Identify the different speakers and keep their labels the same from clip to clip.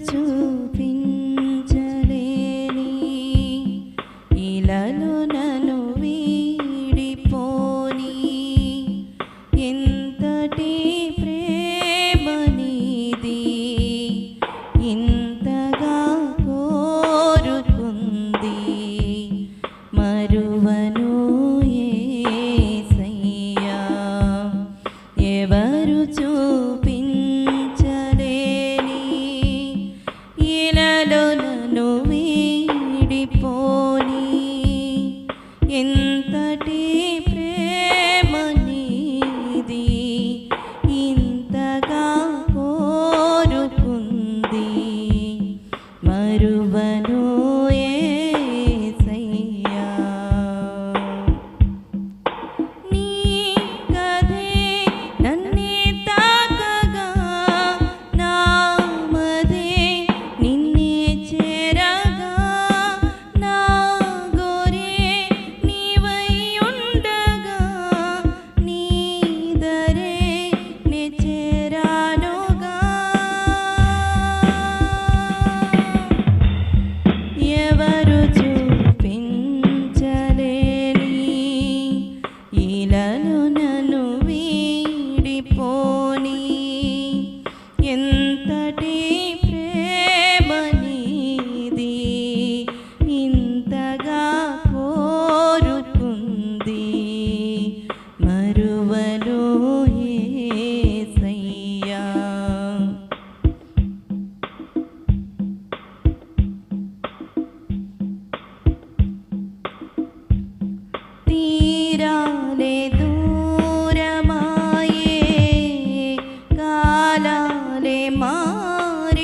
Speaker 1: చూపించు కాలాలే మారిపోయే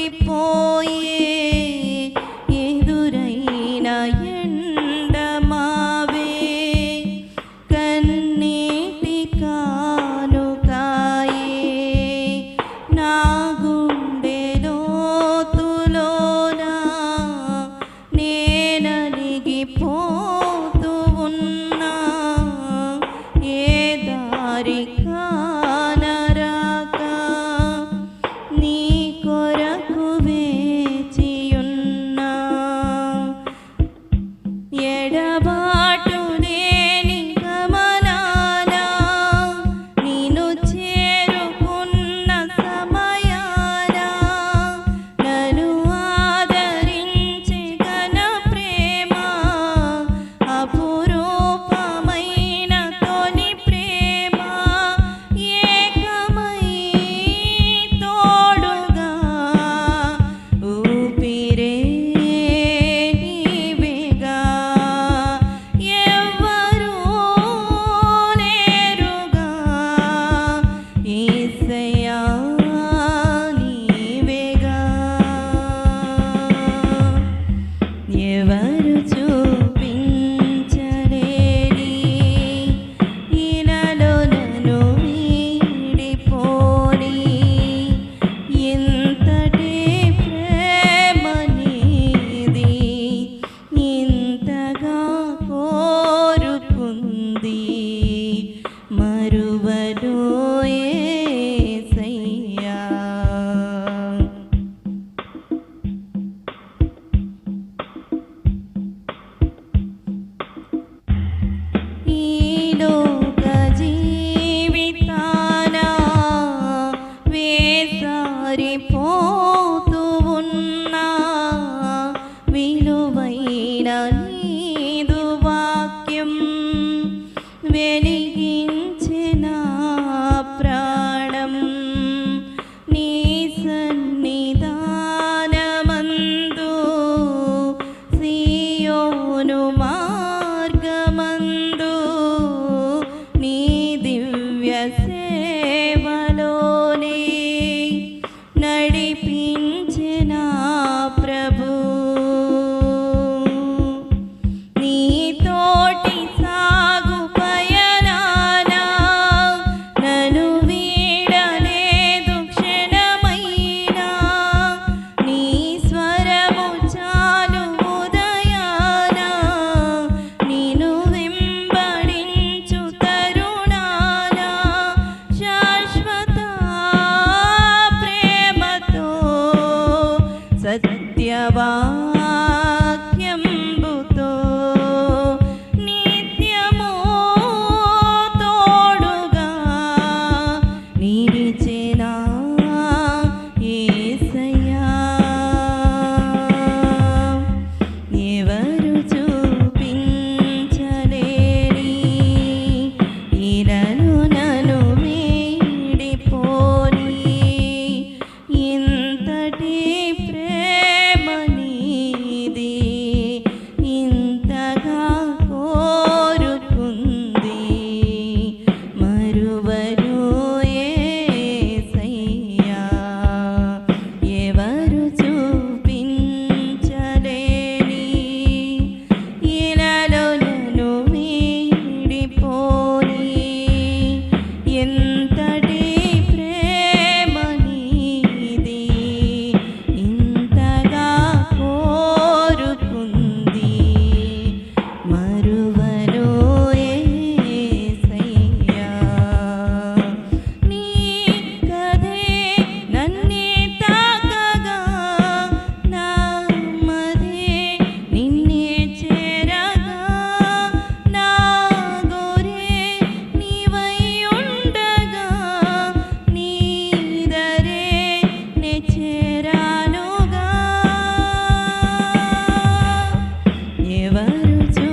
Speaker 1: ఎదురైన ఎండమావే కన్నీటి కానుకాయే నా గుండె లోతులోన నేనలిగిపోతూ ఉన్నా. ఏ దారికా to do